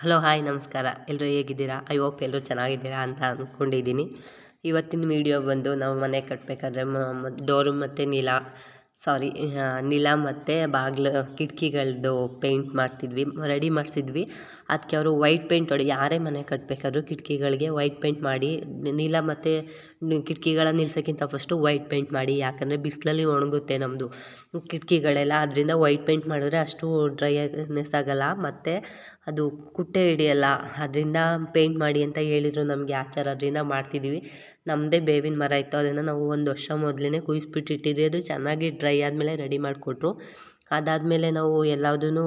Hello hi ನಮಸ್ಕಾರ. ಎಲ್ಲರೂ ಹೇಗಿದ್ದೀರಾ? ಐ ಹೋಪ್ ಎಲ್ಲರೂ ಚೆನ್ನಾಗಿದ್ದೀರಾ ಅಂತ ಅಂದ್ಕೊಂಡಿದ್ದೀನಿ ಇವತ್ತಿನ ವೀಡಿಯೋ ಬಂದು ನಾವು ಮನೆ ಕಟ್ಟಬೇಕಾದ್ರೆ ಡೋರು ಮತ್ತು ನೀಲ ಸಾರಿ ನೀಲ ಮತ್ತು ಬಾಗಿಲು ಕಿಟಕಿಗಳದ್ದು ಪೇಂಟ್ ಮಾಡ್ತಿದ್ವಿ ರೆಡಿ ಮಾಡಿಸಿದ್ವಿ. ಅದಕ್ಕೆ ಅವರು ವೈಟ್ ಪೇಂಟ್ ಹೊಡಿ, ಯಾರೇ ಮನೆ ಕಟ್ಟಬೇಕಾದ್ರೂ ಕಿಟಕಿಗಳಿಗೆ ವೈಟ್ ಪೇಂಟ್ ಮಾಡಿ, ನೀಲ ಮತ್ತು ಕಿಟಕಿಗಳನ್ನ ನಿಲ್ಸೋಕ್ಕಿಂತ ಫಸ್ಟು ವೈಟ್ ಪೇಂಟ್ ಮಾಡಿ, ಯಾಕಂದರೆ ಬಿಸಿಲಲ್ಲಿ ಒಣಗುತ್ತೆ ನಮ್ಮದು ಕಿಟಕಿಗಳೆಲ್ಲ ಅದರಿಂದ ವೈಟ್ ಪೇಂಟ್ ಮಾಡಿದ್ರೆ ಅಷ್ಟು ಡ್ರೈನೆಸ್ ಆಗೋಲ್ಲ, ಮತ್ತು ಅದು ಕುಟ್ಟೆ ಹಿಡಿಯಲ್ಲ. ಅದರಿಂದ ಪೇಂಟ್ ಮಾಡಿ ಅಂತ ಹೇಳಿದ್ರು ನಮಗೆ ಆಚಾರ. ಅದರಿಂದ ಮಾಡ್ತಿದ್ದೀವಿ ನಮ್ಮದೇ ಬೇವಿನ ಮರ ಇತ್ತು, ಅದನ್ನು ನಾವು ಒಂದು ವರ್ಷ ಮೊದಲೇ ಕುಯ್ಸ್ಬಿಟ್ಟು ಇಟ್ಟಿದ್ವಿ ಅದು ಚೆನ್ನಾಗಿ ಡ್ರೈ ಆದಮೇಲೆ ರೆಡಿ ಮಾಡಿಕೊಟ್ರು. ಅದಾದಮೇಲೆ ನಾವು ಎಲ್ಲದೂ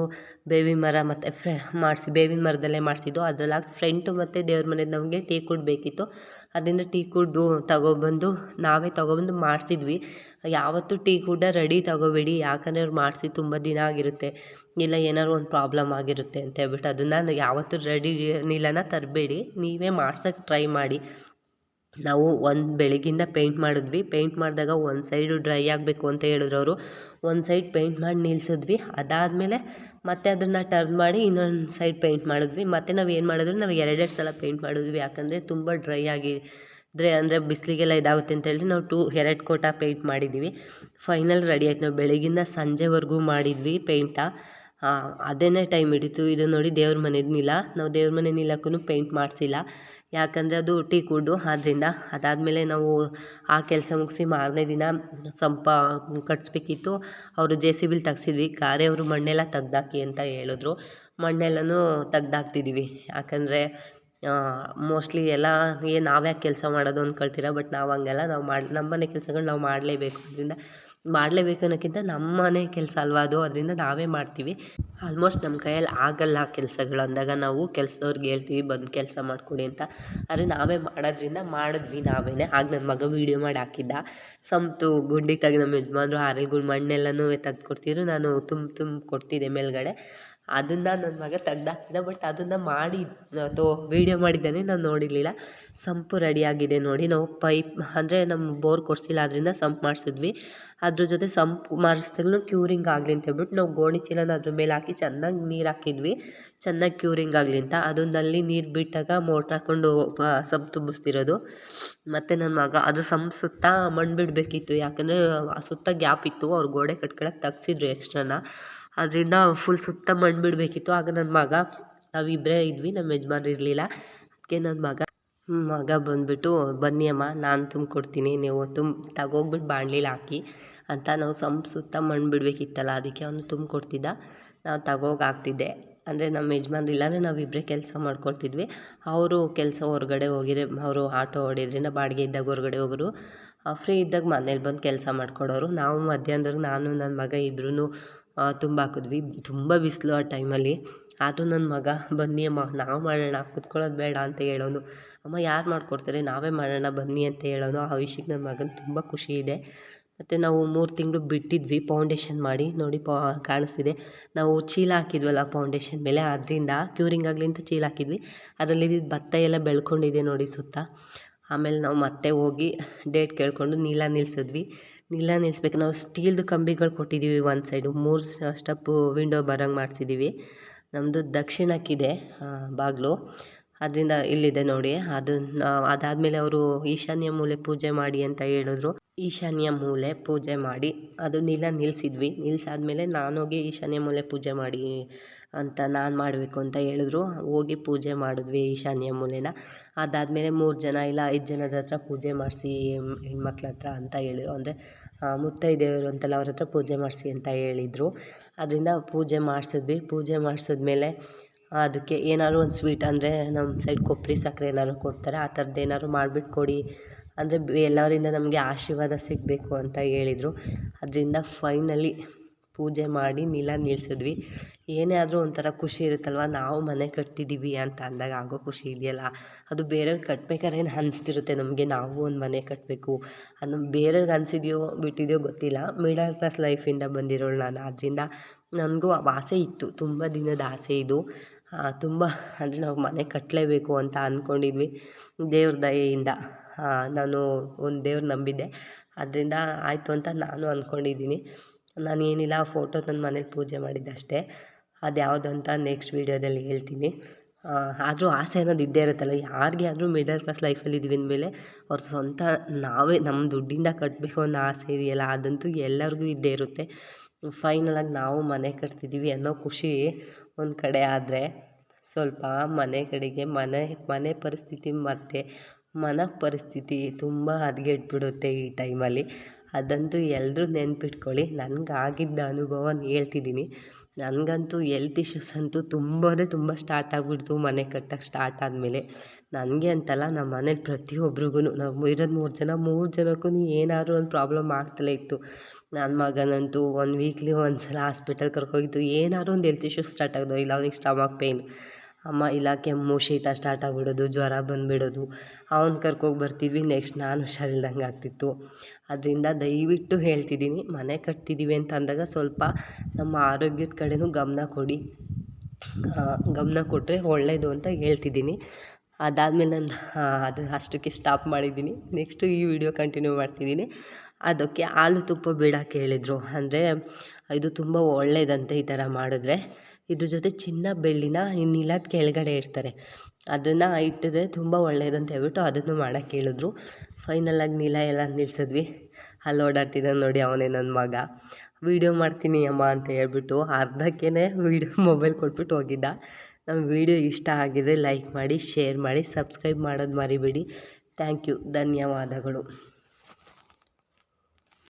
ಬೇವಿನ ಮರ ಮತ್ತು ಫ್ರೆ ಮಾಡಿಸಿ ಬೇವಿನ ಮರದಲ್ಲೇ ಮಾಡಿಸಿದ್ದು. ಅದರಲ್ಲಿ ಫ್ರೆಂಟು ಮತ್ತು ದೇವ್ರ ಮನೆದು ನಮಗೆ ಟೀಕ್ ವುಡ್ ಬೇಕಿತ್ತು ಅದರಿಂದ ಟೀ ಕುಡ್ದು ತಗೊಬಂದು ನಾವೇ ತಗೊಬಂದು ಮಾಡಿಸಿದ್ವಿ. ಯಾವತ್ತೂ ಟೀ ಕೂಡ ರೆಡಿ ತಗೋಬೇಡಿ, ಯಾಕಂದರೆ ಅವ್ರು ಮಾಡಿಸಿ ತುಂಬ ದಿನ ಆಗಿರುತ್ತೆ. ಇಲ್ಲ ಏನಾದ್ರು ಒಂದು ಪ್ರಾಬ್ಲಮ್ ಆಗಿರುತ್ತೆ ಅಂತ ಹೇಳ್ಬಿಟ್ಟು ಅದನ್ನು ಯಾವತ್ತೂ ರೆಡಿ ನೀಲನ ತರಬೇಡಿ, ನೀವೇ ಮಾಡ್ಸಕ್ಕೆ ಟ್ರೈ ಮಾಡಿ. ನಾವು ಒಂದು ಬೆಳಗಿಂದ ಪೇಂಟ್ ಮಾಡಿದ್ವಿ. ಪೇಂಟ್ ಮಾಡಿದಾಗ ಒಂದು ಸೈಡು ಡ್ರೈ ಆಗಬೇಕು ಅಂತ ಹೇಳಿದ್ರು ಅವರು. ಒಂದು ಸೈಡ್ ಪೇಂಟ್ ಮಾಡಿ ನಿಲ್ಸಿದ್ವಿ. ಅದಾದಮೇಲೆ ಮತ್ತೆ ಅದನ್ನು ಟರ್ನ್ ಮಾಡಿ ಇನ್ನೊಂದು ಸೈಡ್ ಪೇಂಟ್ ಮಾಡಿದ್ವಿ. ಮತ್ತು ನಾವು ಏನು ಮಾಡಿದ್ರು, ನಾವು ಎರಡೆರಡು ಸಲ ಪೇಂಟ್ ಮಾಡಿದ್ವಿ. ಯಾಕಂದರೆ ತುಂಬ ಡ್ರೈ ಆಗಿ ಡ್ರೈ ಅಂದರೆ ಬಿಸಿಲಿಗೆಲ್ಲ ಇದಾಗುತ್ತೆ ಅಂತ ಹೇಳಿ ನಾವು ಟೂ ಎರಡು ಕೋಟ ಪೇಂಟ್ ಮಾಡಿದ್ದೀವಿ ಫೈನಲ್ ರೆಡಿ ಆಯ್ತು. ನಾವು ಬೆಳಗಿಂದ ಸಂಜೆವರೆಗೂ ಮಾಡಿದ್ವಿ ಪೇಂಟ ಅದೇನೇ ಟೈಮ್ ಹಿಡಿತು. ಇದು ನೋಡಿ ದೇವ್ರ ಮನೆ ನೆಲ. ನಾವು ದೇವ್ರ ಮನೆ ನಿಲ್ಲಕ್ಕೂ ಪೇಂಟ್ ಮಾಡಿಸಿಲ್ಲ. ಯಾಕಂದರೆ ಅದು ಟೀ ಕೂಡು ಆದ್ದರಿಂದ ಅದಾದಮೇಲೆ ನಾವು ಆ ಕೆಲಸ ಮುಗಿಸಿ ಮಾರನೇ ದಿನ ಸಂಪ ಕಟ್ಟಿಸ್ಬೇಕಿತ್ತು ಅವರು ಜೆ ಸಿ ಬಿಲಿ ತೆಗ್ಸಿದ್ವಿ. ಕಾರೆಯವರು ಮಣ್ಣೆಲ್ಲ ತೆಗ್ದಾಕಿ ಅಂತ ಹೇಳಿದ್ರು. ಮಣ್ಣೆಲ್ಲನೂ ತೆಗ್ದಾಕ್ತಿದ್ದೀವಿ ಯಾಕಂದರೆ ಮೋಸ್ಟ್ಲಿ ಎಲ್ಲ ಏ, ನಾವ್ಯಾಕೆ ಕೆಲಸ ಮಾಡೋದು ಅಂದ್ಕೊಳ್ತೀರ ಬಟ್ ನಾವು ಹಂಗಲ್ಲ ನಾವು ಮಾಡಿ ನಮ್ಮ ಮನೆ ಕೆಲ್ಸಗಳು ನಾವು ಮಾಡಲೇಬೇಕು. ಅದರಿಂದ ಮಾಡಲೇಬೇಕು ಅನ್ನೋಕ್ಕಿಂತ ನಮ್ಮ ಮನೆ ಕೆಲಸ ಅಲ್ವಾ ಅದು? ಅದರಿಂದ ನಾವೇ ಮಾಡ್ತೀವಿ. ಆಲ್ಮೋಸ್ಟ್ ನಮ್ಮ ಕೈಯಲ್ಲಿ ಆಗಲ್ಲ ಕೆಲಸಗಳು ಅಂದಾಗ ನಾವು ಕೆಲ್ಸದವ್ರಿಗೆ ಹೇಳ್ತೀವಿ, ಬಂದು ಕೆಲಸ ಮಾಡಿಕೊಡಿ ಅಂತ. ಆದರೆ ನಾವೇ ಮಾಡೋದ್ರಿಂದ ಮಾಡಿದ್ವಿ ನಾವೇ ಆಗ ನನ್ನ ಮಗ ವೀಡಿಯೋ ಮಾಡಿ ಹಾಕಿದ್ದ. ಸಂತು ಗುಂಡಿ ತೆಗ್ದು ನಮ್ಮ ಯಜಮಾನ್ರು ಹಾರೆಗಳು ಮಣ್ಣೆಲ್ಲನೂ ತೆಗ್ದು ಕೊಡ್ತಿದ್ರು. ನಾನು ತುಂಬ ತುಂಬ ಕೊಡ್ತಿದ್ದೆ ಮೇಲುಗಡೆ. ಅದನ್ನು ನನ್ನ ಮಗ ತೆಗ್ದಾಕ್ತಿದ್ದ ಬಟ್ ಅದನ್ನು ಮಾಡಿ ತೋ ವೀಡಿಯೋ ಮಾಡಿದ್ದಾನೆ, ನಾನು ನೋಡಿರಲಿಲ್ಲ. ಸಂಪು ರೆಡಿಯಾಗಿದೆ ನೋಡಿ, ನಾವು ಪೈಪ್ ಅಂದರೆ ನಮ್ಮ ಬೋರ್ ಕೊಡಿಸಿಲ್ಲ, ಅದರಿಂದ ಸಂಪ್ ಮಾಡಿಸಿದ್ವಿ. ಅದ್ರ ಜೊತೆ ಸಂಪು ಮಾಡಿಸ್ದಾಗ್ಲೂ ಕ್ಯೂರಿಂಗ್ ಆಗಲಿ ಅಂತ ಹೇಳ್ಬಿಟ್ಟು, ನಾವು ಗೋಣಿ ಚೀಲನ ಅದ್ರ ಮೇಲೆ ಹಾಕಿ ಚೆನ್ನಾಗಿ ನೀರು ಹಾಕಿದ್ವಿ. ಚೆನ್ನಾಗಿ ಕ್ಯೂರಿಂಗ್ ಆಗಲಿ ಅಂತ. ಅದನ್ನಲ್ಲಿ ನಲ್ಲಿ ನೀರು ಬಿಟ್ಟಾಗ ಮೋಟ್ರ್ ಹಾಕ್ಕೊಂಡು ಸಂಪ್ ತುಂಬಿಸ್ತಿರೋದು. ಮತ್ತು ನನ್ನ ಮಗ, ಅದು ಸಂಪ್ ಸುತ್ತ ಮಣ್ಣು ಬಿಡಬೇಕಿತ್ತು. ಯಾಕಂದರೆ, ಸುತ್ತ ಗ್ಯಾಪ್ ಇತ್ತು, ಅವ್ರು ಗೋಡೆ ಕಟ್ಕೊಳಕ್ಕೆ ತೆಗ್ಸಿದ್ರು ಎಕ್ಸ್ಟ್ರಾನ ಅದರಿಂದ ಫುಲ್ ಸುತ್ತ ಮಣ್ಣು ಬಿಡಬೇಕಿತ್ತು. ಆಗ ನನ್ನ ಮಗ ನಾವಿಬ್ಬರೇ ಇದ್ವಿ ನಮ್ಮ ಯಜಮಾನ್ರು ಇರಲಿಲ್ಲ. ಅದಕ್ಕೆ ನನ್ನ ಮಗ ಮಗ ಬಂದುಬಿಟ್ಟು, ಬನ್ನಿ ಅಮ್ಮ, ನಾನು ತುಂಬಿಕೊಡ್ತೀನಿ, ನೀವು ತುಂಬ ತಗೋಗ್ಬಿಟ್ಟು ಬಾಣ್ಲಿಲಿ ಹಾಕಿ ಅಂತ ನಾವು ಸಮ್ ಸುತ್ತ ಮಣ್ಣು ಬಿಡಬೇಕಿತ್ತಲ್ಲ, ಅದಕ್ಕೆ ಅವನು ತುಂಬಿಕೊಡ್ತಿದ್ದ. ನಾವು ತಗೋಗಿ ಹಾಕ್ತಿದ್ದೆ. ಅಂದರೆ ನಮ್ಮ ಯಜಮಾನ್ರು ಇಲ್ಲಾಂದರೆ ನಾವಿಬ್ಬರೇ ಕೆಲಸ ಮಾಡ್ಕೊಳ್ತಿದ್ವಿ. ಅವರು ಕೆಲಸ ಹೊರಗಡೆ ಹೋಗಿದ್ರೆ ಅವರು ಆಟೋ ಹೊಡಿದ್ರಿಂದ ಬಾಡಿಗೆ ಇದ್ದಾಗ ಹೊರಗಡೆ ಹೋಗೋರು ಫ್ರೀ ಇದ್ದಾಗ ಮನೇಲಿ ಬಂದು ಕೆಲಸ ಮಾಡಿಕೊಡೋರು. ನಾವು ಮಧ್ಯಾಹ್ನದವರೆಗೂ ನಾನು ನನ್ನ ಮಗ ಇಬ್ರೂ ತುಂಬ ಹಾಕಿದ್ವಿ. ತುಂಬ ಬಿಸಿಲು ಆ ಟೈಮಲ್ಲಿ. ಆದರೂ ನನ್ನ ಮಗ, ಬನ್ನಿ ಅಮ್ಮ, ನಾವು ಮಾಡೋಣ, ಕುತ್ಕೊಳ್ಳೋದು ಬೇಡ ಅಂತ ಹೇಳೋನು. ಅಮ್ಮ, ಯಾರು ಮಾಡಿಕೊಡ್ತಾರೆ? ನಾವೇ ಮಾಡೋಣ, ಬನ್ನಿ ಅಂತ ಹೇಳೋನು. ಆ ವಿಷಯಕ್ಕೆ ನನ್ನ ಮಗನ ತುಂಬ ಖುಷಿ ಇದೆ. ಮತ್ತು ನಾವು ಮೂರು ತಿಂಗಳು ಬಿಟ್ಟಿದ್ವಿ, ಫೌಂಡೇಶನ್ ಮಾಡಿ. ನೋಡಿ, ಪಾ, ಕಾಣಿಸ್ತಿದೆ. ನಾವು ಚೀಲ ಹಾಕಿದ್ವಲ್ಲ ಫೌಂಡೇಶನ್ ಮೇಲೆ, ಅದರಿಂದ ಕ್ಯೂರಿಂಗ್ ಆಗಲಿ ಅಂತ ಚೀಲ ಹಾಕಿದ್ವಿ. ಅದರಲ್ಲಿ ಭತ್ತ ಎಲ್ಲ ಬೆಳ್ಕೊಂಡಿದೆ ನೋಡಿ ಸುತ್ತ. ಆಮೇಲೆ ನಾವು ಮತ್ತೆ ಹೋಗಿ ಡೇಟ್ ಕೇಳಿಕೊಂಡು ನೀಲ ನಿಲ್ಸಿದ್ವಿ. ನೀಲ ನಿಲ್ಲಿಸ್ಬೇಕು ನಾವು ಸ್ಟೀಲ್ದು ಕಂಬಿಗಳು ಕೊಟ್ಟಿದ್ದೀವಿ ಒಂದು ಸೈಡು. ಮೂರು ಸ್ಟೆಪ್ಪು ವಿಂಡೋ ಬರೋಂಗೆ ಮಾಡಿಸಿದ್ದೀವಿ. ನಮ್ಮದು ದಕ್ಷಿಣಕ್ಕಿದೆ ಬಾಗಿಲು. ಅದರಿಂದ ಇಲ್ಲಿದೆ ನೋಡಿ. ಅದು ಅದಾದಮೇಲೆ ಅವರು ಈಶಾನ್ಯ ಮೂಲೆ ಪೂಜೆ ಮಾಡಿ ಅಂತ ಹೇಳಿದ್ರು. ಈಶಾನ್ಯ ಮೂಲೆ ಪೂಜೆ ಮಾಡಿ, ಅದು ನಿಲ್ಲ ನಿಲ್ಲಿಸಿದ್ವಿ ನಿಲ್ಲಿಸಾದ್ಮೇಲೆ ನಾನು ಹೋಗಿ ಈಶಾನ್ಯ ಮೂಲೆ ಪೂಜೆ ಮಾಡಿ ಅಂತ ನಾನು ಮಾಡಬೇಕು ಅಂತ ಹೇಳಿದ್ರು. ಹೋಗಿ ಪೂಜೆ ಮಾಡಿದ್ವಿ ಈಶಾನ್ಯ ಮೂಲೆನ. ಅದಾದಮೇಲೆ ಮೂರು ಜನ ಇಲ್ಲ ಐದು ಜನದ ಹತ್ರ ಪೂಜೆ ಮಾಡಿಸಿ ಹೆಣ್ಮಕ್ಳ ಹತ್ರ ಅಂತ ಹೇಳಿದ್ರು ಅಂದರೆ ಮುತ್ತೈದೆಯರು ಅಂತಲ್ಲ ಅವ್ರ ಹತ್ರ ಪೂಜೆ ಮಾಡಿಸಿ ಅಂತ ಹೇಳಿದ್ರು. ಅದರಿಂದ ಪೂಜೆ ಮಾಡಿಸಿದ್ವಿ. ಪೂಜೆ ಮಾಡಿಸಿದ್ಮೇಲೆ ಅದಕ್ಕೆ ಏನಾದ್ರು ಒಂದು ಸ್ವೀಟ್, ಅಂದರೆ ನಮ್ಮ ಸೈಡ್ ಕೊಬ್ಬರಿ ಸಕ್ಕರೆ ಏನಾದ್ರು ಕೊಡ್ತಾರೆ, ಆ ಥರದ್ದು ಏನಾದ್ರು ಮಾಡಿಬಿಟ್ಟು ಕೊಡಿ, ಅಂದರೆ ಎಲ್ಲರಿಂದ ನಮಗೆ ಆಶೀರ್ವಾದ ಸಿಗಬೇಕು ಅಂತ ಹೇಳಿದ್ರು. ಅದರಿಂದ ಫೈನಲಿ ಪೂಜೆ ಮಾಡಿ ನೆಲ ನಿಲ್ಸಿದ್ವಿ. ಏನೇ ಆದರೂ ಒಂಥರ ಖುಷಿ ಇರುತ್ತಲ್ವ? ನಾವು ಮನೆ ಕಟ್ತಿದ್ದೀವಿ ಅಂತ ಅಂದಾಗ ಆಗೋ ಖುಷಿ ಇದೆಯಲ್ಲ? ಅದು ಬೇರೆಯವ್ರು ಕಟ್ಬೇಕಾದ್ರೆ ಏನು ಅನಿಸ್ತಿರುತ್ತೆ ನಮಗೆ? ನಾವು ಒಂದು ಮನೆ ಕಟ್ಟಬೇಕು ಅದು ಬೇರೆಯವ್ರಿಗೆ ಅನಿಸಿದ್ಯೋ ಬಿಟ್ಟಿದೆಯೋ ಗೊತ್ತಿಲ್ಲ. ಮಿಡಲ್ ಕ್ಲಾಸ್ ಲೈಫಿಂದ ಬಂದಿರೋಳು ನಾನು. ಆದ್ದರಿಂದ ನನಗೂ ಆಸೆ ಇತ್ತು. ತುಂಬ ದಿನದ ಆಸೆ ಇದು. ತುಂಬ ಅಂದರೆ ನಾವು ಮನೆ ಕಟ್ಟಲೇಬೇಕು ಅಂತ ಅಂದ್ಕೊಂಡಿದ್ವಿ ದೇವ್ರ ದಯೆಯಿಂದ. ನಾನು ಒಂದು ದೇವ್ರು ನಂಬಿದ್ದೆ. ಅದರಿಂದ ಆಯಿತು ಅಂತ ನಾನು ಅಂದ್ಕೊಂಡಿದ್ದೀನಿ ನಾನು ಏನಿಲ್ಲ ಫೋಟೋ ತಂದು ಮನೇಲಿ ಪೂಜೆ ಮಾಡಿದ್ದಷ್ಟೇ. ಅದು ಯಾವುದು ಅಂತ ನೆಕ್ಸ್ಟ್ ವೀಡಿಯೋದಲ್ಲಿ ಹೇಳ್ತೀನಿ. ಆದರೂ ಆಸೆ ಅನ್ನೋದು ಇದ್ದೇ ಇರುತ್ತಲ್ಲ, ಯಾರಿಗೆ ಆದರೂ ಮಿಡಲ್ ಕ್ಲಾಸ್ ಲೈಫಲ್ಲಿ ಇದ್ವಿ ಅಂದಮೇಲೆ ಅವ್ರ ಸ್ವಂತ ನಾವೇ ನಮ್ಮ ದುಡ್ಡಿಂದ ಕಟ್ಟಬೇಕು ಅನ್ನೋ ಆಸೆ ಇದೆಯಲ್ಲ, ಅದಂತೂ ಎಲ್ಲರಿಗೂ ಇದ್ದೇ ಇರುತ್ತೆ. ಫೈನಲಾಗಿ ನಾವು ಮನೆ ಕಟ್ತಿದ್ದೀವಿ ಅನ್ನೋ ಖುಷಿ ಒಂದು ಕಡೆ ಆದರೆ ಸ್ವಲ್ಪ ಮನೆ ಕಡೆಗೆ ಮನೆ ಮನೆ ಪರಿಸ್ಥಿತಿ ಮತ್ತು ಮನ ಪರಿಸ್ಥಿತಿ ತುಂಬ ಹದಗೆಟ್ಬಿಡುತ್ತೆ ಈ ಟೈಮಲ್ಲಿ ಅದಂತೂ ಎಲ್ಲರೂ ನೆನ್ಪಿಟ್ಕೊಳ್ಳಿ. ನನ್ಗೆ ಆಗಿದ್ದ ಅನುಭವನ ಹೇಳ್ತಿದ್ದೀನಿ. ನನಗಂತೂ ಎಲ್ತ್ ಇಶ್ಯೂಸ್ ಅಂತೂ ತುಂಬ ತುಂಬ ಸ್ಟಾರ್ಟ್ ಆಗಿಬಿಡ್ತು ಮನೆ ಕಟ್ಟಕ್ಕೆ ಸ್ಟಾರ್ಟ್ ಆದಮೇಲೆ. ನನಗೆ ಅಂತಲ್ಲ ನಮ್ಮ ಮನೇಲಿ ಪ್ರತಿಯೊಬ್ರಿಗೂ ನಾವು ಇರೋದು ಮೂರು ಜನ, ಮೂರು ಜನಕ್ಕೂ ಏನಾದ್ರು ಒಂದು ಪ್ರಾಬ್ಲಮ್ ಆಗ್ತಲೇ ಇತ್ತು. ನನ್ನ ಮಗನಂತೂ ಒಂದು ವೀಕ್ಲಿ ಒಂದು ಸಲ ಹಾಸ್ಪಿಟಲ್ ಕರ್ಕೋಗಿದ್ದು ಏನಾದ್ರು ಒಂದು ಹೆಲ್ತ್ ಇಶ್ಯೂಸ್ ಸ್ಟಾರ್ಟ್ ಆಗೋದು. ಇಲ್ಲ, ಅವ್ನಿಗೆ ಸ್ಟಮಕ್ ಪೇಯ್ನ್ ಅಮ್ಮ ಇಲ್ಲ ಕೆಮ್ಮು ಶೀತ ಸ್ಟಾರ್ಟ್ ಆಗಿಬಿಡೋದು, ಜ್ವರ ಬಂದುಬಿಡೋದು. ಅವ್ನ ಕರ್ಕೋಗಿ ಬರ್ತಿದ್ವಿ ನೆಕ್ಸ್ಟ್ ನಾನು ಹುಷಾರಿಲ್ದಂಗೆ ಆಗ್ತಿತ್ತು. ಅದರಿಂದ ದಯವಿಟ್ಟು ಹೇಳ್ತಿದ್ದೀನಿ, ಮನೆ ಕಟ್ತಿದ್ದೀವಿ ಅಂತ ಅಂದಾಗ ಸ್ವಲ್ಪ ನಮ್ಮ ಆರೋಗ್ಯದ ಕಡೆಯೂ ಗಮನ ಕೊಡಿ. ಗಮನ ಕೊಟ್ಟರೆ ಒಳ್ಳೆಯದು ಅಂತ ಹೇಳ್ತಿದ್ದೀನಿ. ಅದಾದಮೇಲೆ ನಾನು ಅದು ಅಷ್ಟಕ್ಕೆ ಸ್ಟಾಪ್ ಮಾಡಿದ್ದೀನಿ. ನೆಕ್ಸ್ಟು ಈ ವಿಡಿಯೋ ಕಂಟಿನ್ಯೂ ಮಾಡ್ತಿದ್ದೀನಿ. ಅದಕ್ಕೆ ಹಾಲು ತುಪ್ಪ ಬೇಡ ಹೇಳಿದ್ರು ಅಂದರೆ, ಇದು ತುಂಬ ಒಳ್ಳೆಯದಂತೆ ಈ ಥರ ಮಾಡಿದ್ರೆ. ಇದ್ರ ಜೊತೆ ಚಿನ್ನ, ಬೆಳ್ಳಿನ ಈ ಕೆಳಗಡೆ ಇಡ್ತಾರೆ. ಅದನ್ನು ಇಟ್ಟಿದ್ರೆ ತುಂಬ ಒಳ್ಳೆಯದಂತ ಹೇಳ್ಬಿಟ್ಟು ಅದನ್ನು ಮಾಡೋಕ್ಕೆ ಹೇಳಿದ್ರು. ಫೈನಲಾಗಿ ನೆಲ ಎಲ್ಲ ನಿಲ್ಸಿದ್ವಿ. ಅಲ್ಲಿ ಓಡಾಡ್ತಿದ್ದಾನೆ ನೋಡಿ ಅವನೇ ನನ್ನ ಮಗ. ವೀಡಿಯೋ ಮಾಡ್ತೀನಿ ಅಮ್ಮ ಅಂತ ಹೇಳ್ಬಿಟ್ಟು ಅರ್ಧಕ್ಕೇ ವೀಡಿಯೋ ಮೊಬೈಲ್ ಕೊಟ್ಬಿಟ್ಟು ಹೋಗಿದ್ದ. ನಮ್ಮ ವೀಡಿಯೋ ಇಷ್ಟ ಆಗಿದ್ರೆ ಲೈಕ್ ಮಾಡಿ, ಶೇರ್ ಮಾಡಿ, ಸಬ್ಸ್ಕ್ರೈಬ್ ಮಾಡೋದು ಮರಿಬೇಡಿ. ಥ್ಯಾಂಕ್ ಯು, ಧನ್ಯವಾದಗಳು.